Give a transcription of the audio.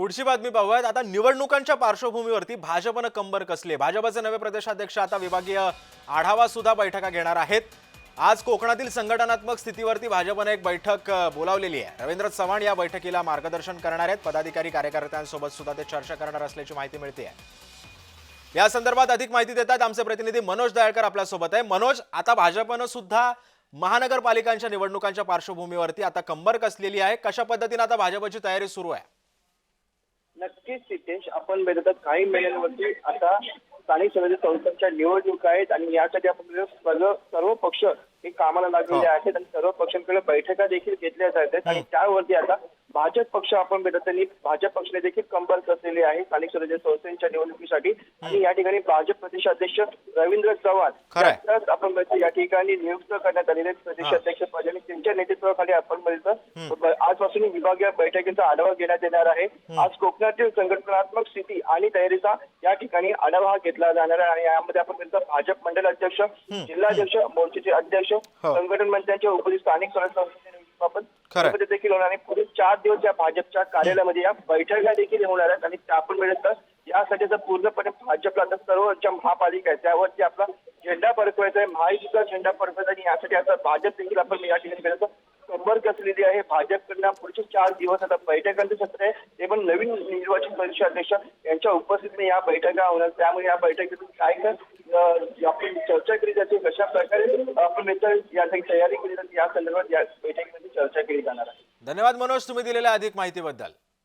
पुढची बातमी पाहूयात आता निवडणुकांच्या पार्श्वभूमीवरती भाजपनं कंबर कसले भाजपचे नवे प्रदेशाध्यक्ष आता विभागीय आढावा सुद्धा बैठका घेणार आहेत. आज कोकणातील संघटनात्मक स्थितीवरती भाजपनं एक बैठक बोलावलेली आहे. रवींद्र चव्हाण या बैठकीला मार्गदर्शन करणार आहेत. पदाधिकारी कार्यकर्त्यांसोबत सुद्धा ते चर्चा करणार असल्याची माहिती मिळते आहे. या संदर्भात अधिक माहिती देतात आमचे प्रतिनिधी मनोज दयाळकर आपल्यासोबत आहे. मनोज आता भाजपनं सुद्धा महानगरपालिकांच्या निवडणुकांच्या पार्श्वभूमीवरती आता कंबर कसलेली आहे? कशा पद्धतीने आता भाजपची तयारी सुरू आहे? नक्कीच सिद्धेश आपण बघतात काही महिन्यांवरती आता स्थानिक स्वराज्य संस्थांच्या निवडणुका आहेत आणि यासाठी आपण सर्व सर्व पक्ष हे कामाला लागलेले हो. आहेत आणि सर्व पक्षांकडे बैठका देखील घेतल्या जात आहेत आणि त्यावरती आता भाजप पक्ष आपण बघतात त्यांनी भाजप पक्षाने देखील कंबर कसलेली आहे स्थानिक स्वराज्य संस्थांच्या निवडणुकीसाठी. आणि या ठिकाणी भाजप प्रदेशाध्यक्ष रवींद्र चव्हाण. यांच्याच आपण या ठिकाणी नियुक्त करण्यात आलेले प्रदेशाध्यक्ष पद आणि त्यांच्या नेतृत्वाखाली आपण आजपासून विभागीय बैठकीचा आढावा घेण्यात येणार आहे. आज कोकणातील संघटनात्मक स्थिती आणि तयारीचा या ठिकाणी आढावा घेतला जाणार आहे. आणि यामध्ये आपण भाजप मंडल अध्यक्ष जिल्हाध्यक्ष मोर्चाचे अध्यक्ष हो. संघटन मंत्र्यांच्या उपस्थित स्थानिक स्वराज्य यामध्ये देखील होणार आहे पुढील चार दिवस या भाजपच्या कार्यालयामध्ये या बैठका देखील होणार आहेत आणि त्या आपण मिळत यासाठी जर पूर्णपणे भाजपला आता सर्व ज्या महापालिका आहेत त्यावरती आपला झेंडा फडकवायचा आहे. महायुतीचा झेंडा फडकवायचा आणि यासाठी आता भाजप देखील आपण या ठिकाणी मिळत कंबर कसलेली आहे? भाजपकडनं पुढचे चार दिवस आता बैठकांचं सत्र आहे. ते पण नवीन निर्वाचित परिषदाध्यक्ष यांच्या उपस्थितीने या बैठका होणार. त्यामुळे या बैठकीतून काय काय आपण चर्चा केली जाते कशा प्रकारे आपण यासाठी तयारी केली जाते या संदर्भात या बैठकीमध्ये चर्चा केली जाणार आहे धन्यवाद मनोज तुम्ही दिलेल्या अधिक माहितीबद्दल.